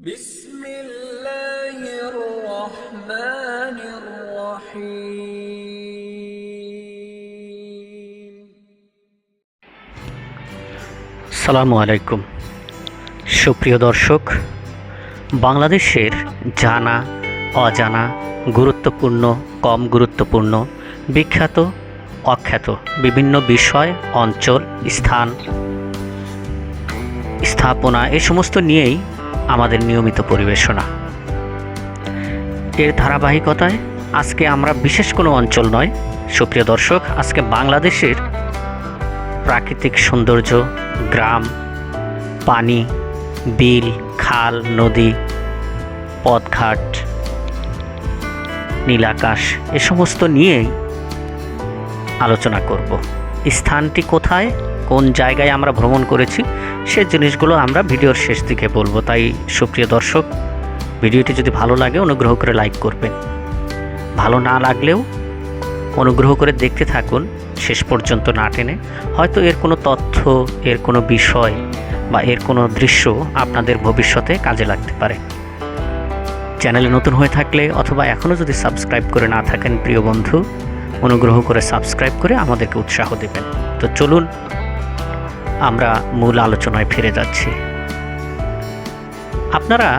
بسم الله الرحمن الرحيم সালামু আলাইকুম সুপ্রিয় দর্শক বাংলাদেশের জানা অজানা গুরুত্বপূর্ণ কম গুরুত্বপূর্ণ বিখ্যাত অখ্যাত বিভিন্ন বিষয় অঞ্চল স্থান স্থাপনা এ সমস্ত নিয়েই আমাদের নিয়মিত পরিবেশনা। এর ধারাবাহিকতায় আজকে আমরা বিশেষ কোনো অঞ্চল নয়। সুপ্রিয় দর্শক, আজকে বাংলাদেশের প্রাকৃতিক সৌন্দর্য, গ্রাম, পানি, বিল, খাল, নদী, পথঘাট, নীলাকাশ, এ সমস্ত নিয়েই আলোচনা করব। স্থানটি কোথায়? কোন জায়গায় আমরা ভ্রমণ করেছি? সে জিনিসগুলো আমরা ভিডিওর শেষ দিকে বলব। তাই সুপ্রিয় দর্শক, ভিডিওটি যদি ভালো লাগে, অনুগ্রহ করে লাইক করবেন। ভালো না লাগলেও অনুগ্রহ করে দেখতে থাকুন শেষ পর্যন্ত না টেনে। হয়তো এর কোনো তথ্য, এর কোনো বিষয় বা এর কোনো দৃশ্য আপনাদের ভবিষ্যতে কাজে লাগতে পারে। চ্যানেলে নতুন হয়ে থাকলে অথবা এখনও যদি সাবস্ক্রাইব করে না থাকেন, প্রিয় বন্ধু, অনুগ্রহ করে সাবস্ক্রাইব করে আমাদেরকে উৎসাহ দেবেন। তো চলুন আমরা মূল আলোচনায় ফিরে যাচ্ছি। আপনারা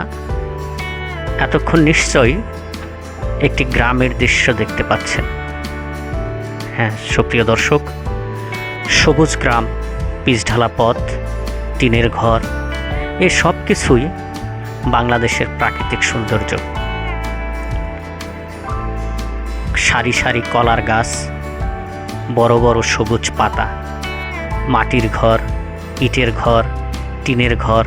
এতক্ষণ নিশ্চয়ই একটি গ্রামের দৃশ্য দেখতে পাচ্ছেন। হ্যাঁ সুপ্রিয় দর্শক, সবুজ গ্রাম, পিচঢালা পথ, টিনের ঘর, এ সব কিছুই বাংলাদেশের প্রাকৃতিক সৌন্দর্য। সারি সারি কলার গাছ, বড় বড় সবুজ পাতা মাটির ঘর, ইটের ঘর, টিনের ঘর।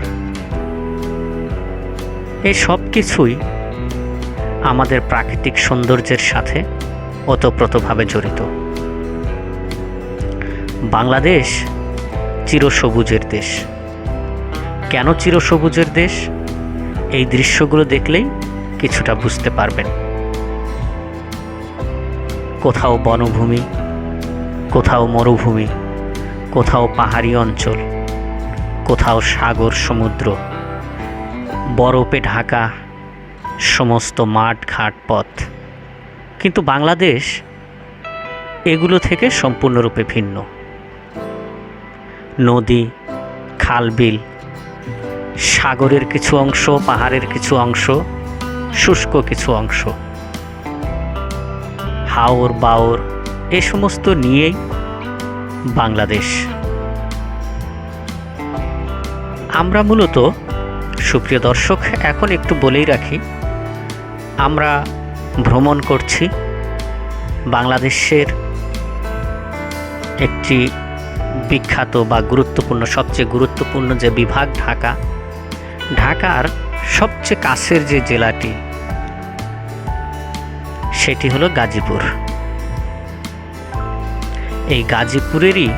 এই সব কিছুই আমাদের প্রাকৃতিক সৌন্দর্যের সাথে ওতপ্রোতভাবে জড়িত। বাংলাদেশ চিরসবুজের দেশ। কেন চিরসবুজের দেশ? এই দৃশ্যগুলো দেখলেই কিছুটা বুঝতে পারবেন। কোথাও বনভূমি, কোথাও মরুভূমি কোথাও পাহাড়ি অঞ্চল, কোথাও সাগর সমুদ্র, বরফে ঢাকা, সমস্ত মাঠ ঘাট পথ। কিন্তু বাংলাদেশ এগুলো থেকে সম্পূর্ণরূপে ভিন্ন। নদী খাল বিল সাগরের কিছু অংশ, পাহাড়ের কিছু অংশ, শুষ্ক কিছু অংশ। হাওর বাওর এ সমস্ত নিয়েই বাংলাদেশ। আমরা মূলত, সুপ্রিয় দর্শক, এখন একটু বলেই রাখি, আমরা ভ্রমণ করছি বাংলাদেশের একটি বিখ্যাত বা গুরুত্বপূর্ণ, সবচেয়ে গুরুত্বপূর্ণ যে বিভাগ ঢাকা। ঢাকার সবচেয়ে কাছের যে জেলাটি, সেটি হলো গাজীপুর। এই গাজীপুরেরই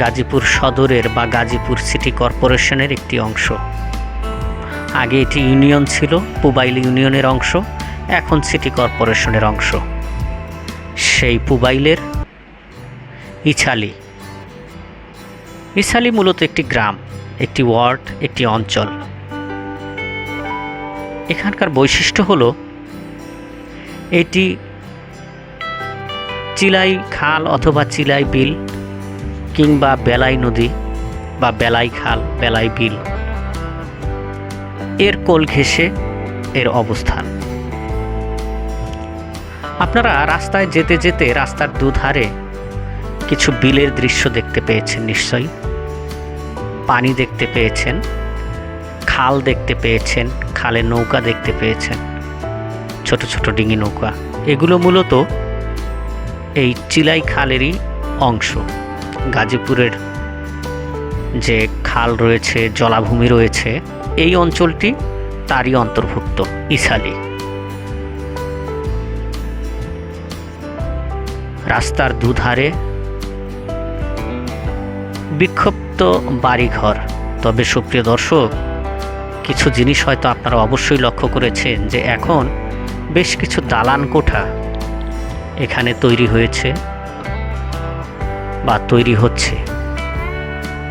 গাজীপুর সদরের বা গাজীপুর সিটি কর্পোরেশনের একটি অংশ। আগে এটি ইউনিয়ন ছিল, পুবাইল ইউনিয়নের অংশ, এখন সিটি কর্পোরেশনের অংশ। সেই পুবাইলের ইছালি। ইছালি মূলত একটি গ্রাম, একটি ওয়ার্ড, একটি অঞ্চল। এখানকার বৈশিষ্ট্য হলো, এটি চিলাই খাল অথবা চিলাই বিল কিংবা বেলাই নদী বা বেলাই খাল, বেলাই বিল। এর কোল ঘেঁষে এর অবস্থান। আপনারা রাস্তায় যেতে যেতে রাস্তার দুধারে কিছু বিলের দৃশ্য দেখতে পেয়েছেন নিশ্চয়ই। পানি দেখতে পেয়েছেন, খাল দেখতে পেয়েছেন, খালে নৌকা দেখতে পেয়েছেন, ছোট ছোট ডিঙি নৌকা। এগুলো মূলত এই চিলাই খালেরই অংশ। গাজীপুরের যে খাল রয়েছে, জলাভূমি রয়েছে, এই অঞ্চলটি তারই অন্তর্ভুক্ত, ইসালি। রাস্তার দুধারে বিক্ষিপ্ত বাড়িঘর। তবে সুপ্রিয় দর্শক, কিছু জিনিস হয়তো আপনারা অবশ্যই লক্ষ্য করেছেন যে এখন বেশ কিছু দালান কোঠা এখানে তৈরি হয়েছে বা তৈরি হচ্ছে।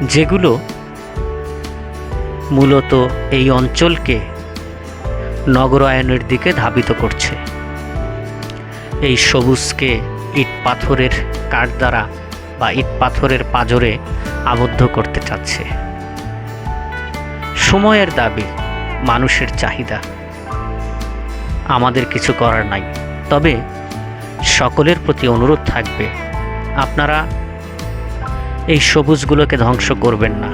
যেগুলো মূলত এই অঞ্চলকে নগরায়নের দিকে ধাবিত করছে। এই সবুজকে ইট পাথরের কাঠ দ্বারা বা ইট পাথরের পাজরে আবদ্ধ করতে চাচ্ছে। সময়ের দাবি, মানুষের চাহিদা। আমাদের কিছু করার নাই। তবে সকলের প্রতি অনুরোধ থাকবে। আপনারা এই সবুজগুলোকে ধ্বংস করবেন না।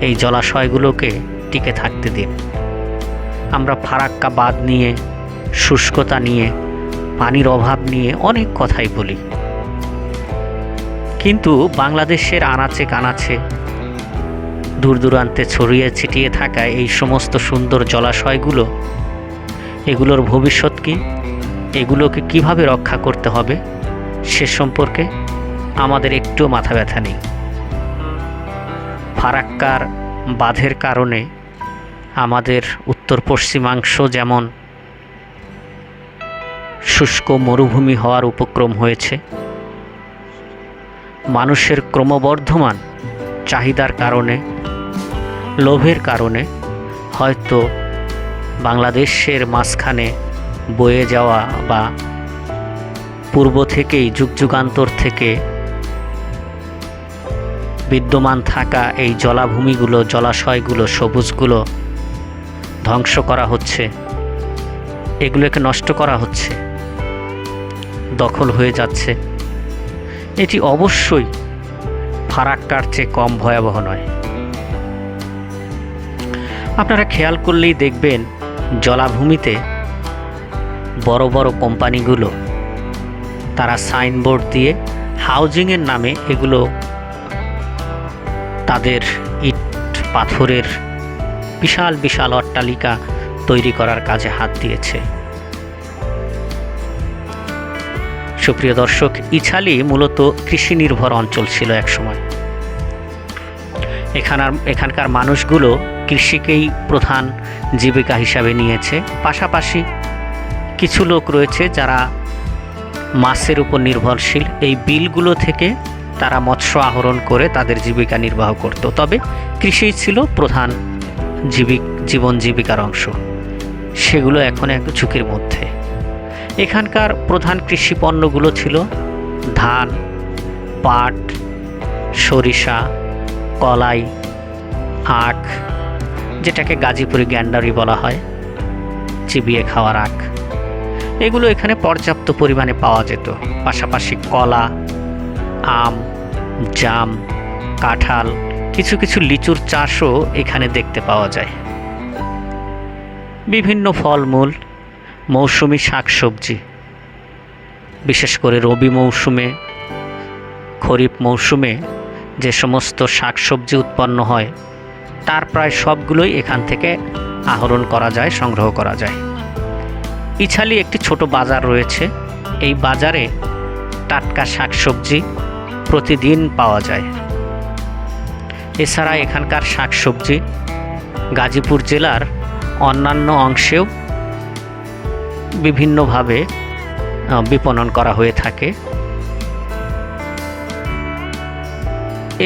এই জলাশয়গুলোকে টিকে থাকতে দিন। আমরা ফারাক্কা বাদ নিয়ে, শুষ্কতা নিয়ে, পানির অভাব নিয়ে অনেক কথাই বলি। কিন্তু বাংলাদেশের আনাচে কানাচে, দূর দূরান্তে ছড়িয়ে ছিটিয়ে থাকা এই সমস্ত সুন্দর জলাশয়গুলো, এগুলোর ভবিষ্যৎ কি? এগুলোকে কীভাবে রক্ষা করতে হবে সে সম্পর্কে আমাদের একটুও মাথা ব্যথা নেই। ফারাক্কার বাঁধের কারণে আমাদের উত্তর পশ্চিমাংশ যেমন শুষ্ক মরুভূমি হওয়ার উপক্রম হয়েছে, মানুষের ক্রমবর্ধমান চাহিদার কারণে, লোভের কারণে হয়তো বাংলাদেশের মাঝখানে বয়ে যাওয়া বা পূর্ব থেকেই যুগ যুগান্তর থেকে বিদ্যমান থাকা এই জলাভূমিগুলো, জলাশয়গুলো, সবুজগুলো ধ্বংস করা হচ্ছে। এগুলোকে নষ্ট করা হচ্ছে। দখল হয়ে যাচ্ছে। এটি অবশ্যই ফারাক্কার চেয়ে কম ভয়াবহ নয়। আপনারা খেয়াল করলেই দেখবেন, জলাভূমিতে বড় বড় কোম্পানিগুলো, তারা সাইনবোর্ড দিয়ে হাউজিংয়ের নামে এগুলো তাদের ইট পাথরের বিশাল বিশাল অট্টালিকা তৈরি করার কাজে হাত দিয়েছে। সুপ্রিয় দর্শক, ইছালি মূলত কৃষি নির্ভর অঞ্চল ছিল একসময়। এখানার, এখানকার মানুষগুলো কৃষিকেই প্রধান জীবিকা হিসাবে নিয়েছে। পাশাপাশি কিছু লোক রয়েছে যারা মাছের উপর নির্ভরশীল। এই বিলগুলো থেকে তারা মৎস্য আহরণ করে তাদের জীবিকা নির্বাহ করত। তবে কৃষিই ছিল প্রধান জীবিক জীবন জীবিকার অংশ। সেগুলো এখন এক ঝুঁকির মধ্যে। এখানকার প্রধান কৃষি পণ্যগুলো ছিল ধান, পাট, সরিষা, কলাই, আখ, যেটাকে গাজীপুরি গ্যান্ডারি বলা হয়, চিবিয়ে খাওয়ার আখ। এগুলো এখানে পর্যাপ্ত পরিমাণে পাওয়া যেত। পাশাপাশি কলা, আম, জাম, কাঁঠাল, কিছু কিছু লিচুর চাষও এখানে দেখতে পাওয়া যায়। বিভিন্ন ফলমূল, মৌসুমি শাকসবজি, বিশেষ করে রবি মৌসুমে, খরিফ মৌসুমে যে সমস্ত শাকসবজি উৎপন্ন হয়, তার প্রায় সবগুলোই এখান থেকে আহরণ করা যায়, সংগ্রহ করা যায়। ইছালি একটি ছোট বাজার রয়েছে। এই বাজারে টাটকা শাকসবজি প্রতিদিন পাওয়া যায়। এছাড়া এখানকার শাকসবজি গাজীপুর জেলার অন্যান্য অংশেও বিভিন্নভাবে বিপণন করা হয়ে থাকে।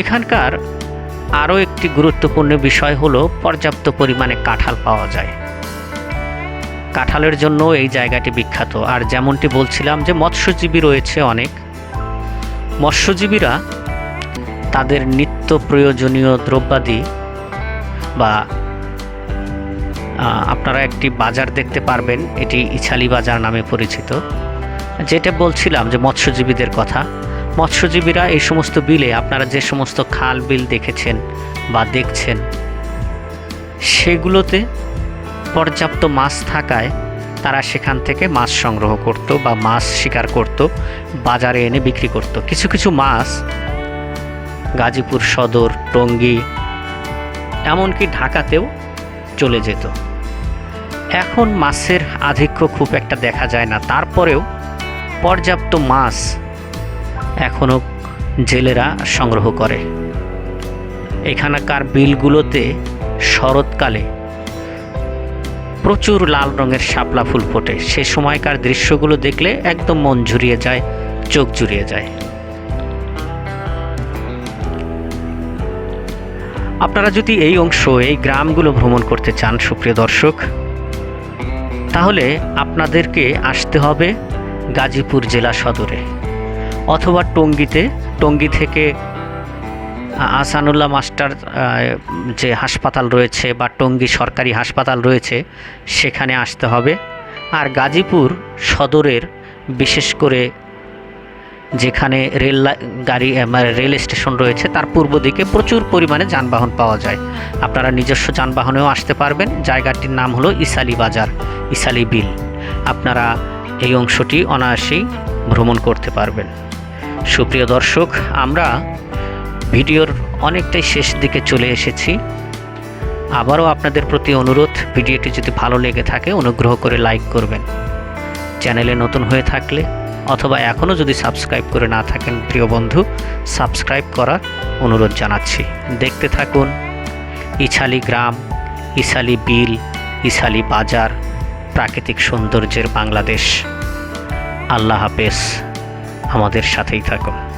এখানকার আরও একটি গুরুত্বপূর্ণ বিষয় হলো পর্যাপ্ত পরিমাণে কাঁঠাল পাওয়া যায়। কাঁঠালের জন্য এই জায়গাটি বিখ্যাত। আর যেমনটি বলছিলাম যে মৎস্যজীবী রয়েছে অনেক। মৎস্যজীবীরা তাদের নিত্য প্রয়োজনীয় দ্রব্যাদি বা আপনারা একটি বাজার দেখতে পারবেন। এটি ইছালি বাজার নামে পরিচিত। যেটা বলছিলাম যে মৎস্যজীবীদের কথা। মৎস্যজীবীরা এই সমস্ত বিলে আপনারা যে সমস্ত খাল বিল দেখেছেন বা দেখছেন, সেগুলোতে পর্যাপ্ত মাছ থাকায় তারা সেখান থেকে মাছ সংগ্রহ করত বা মাছ শিকার করত, বাজারে এনে বিক্রি করত। কিছু কিছু মাছ গাজীপুর সদর, টঙ্গী, এমনকি ঢাকাতেও চলে যেত। এখন মাছের আধিক্য খুব একটা দেখা যায় না। তারপরেও পর্যাপ্ত মাছ এখনও জেলেরা সংগ্রহ করে। এখানকার বিলগুলোতে শরৎকালে প্রচুর লাল রঙের শাপলা ফুল ফোটে। সে সময়কার দৃশ্যগুলো দেখলে একদম মন জুড়িয়ে যায়, চোখ জুড়িয়ে যায়। আপনারা যদি এই অংশ, এই গ্রামগুলো ভ্রমণ করতে চান, সুপ্রিয় দর্শক, তাহলে আপনাদেরকে আসতে হবে গাজীপুর জেলা সদরে অথবা টঙ্গীতে। টঙ্গী থেকে আসানুল্লাহ মাস্টার যে হাসপাতাল রয়েছে বা টঙ্গী সরকারি হাসপাতাল রয়েছে, সেখানে আসতে হবে। আর গাজীপুর সদরের বিশেষ করে যেখানে রেল গাড়ি মানে রেল স্টেশন রয়েছে, তার পূর্ব দিকে প্রচুর পরিমাণে যানবাহন পাওয়া যায়। আপনারা নিজস্ব যানবাহনেও আসতে পারবেন। জায়গাটির নাম হলো ইসালি বাজার, ইসালি বিল। আপনারা এই অংশটি অনায়াসেই ভ্রমণ করতে পারবেন। সুপ্রিয় দর্শক, আমরা ভিডিওর অনেকটাই শেষ দিকে চলে এসেছি। আবারও আপনাদের প্রতি অনুরোধ, ভিডিওটি যদি ভালো লেগে থাকে, অনুগ্রহ করে লাইক করবেন। চ্যানেলে নতুন হয়ে থাকলে, অথবা এখনও যদি সাবস্ক্রাইব করে না থাকেন, প্রিয় বন্ধু, সাবস্ক্রাইব করার অনুরোধ জানাচ্ছি। দেখতে থাকুন। ইছালি গ্রাম, ইছালি বিল, ইছালি বাজার, প্রাকৃতিক সৌন্দর্যের বাংলাদেশ। আল্লাহ হাফেজ। আমাদের সাথেই থাকুন।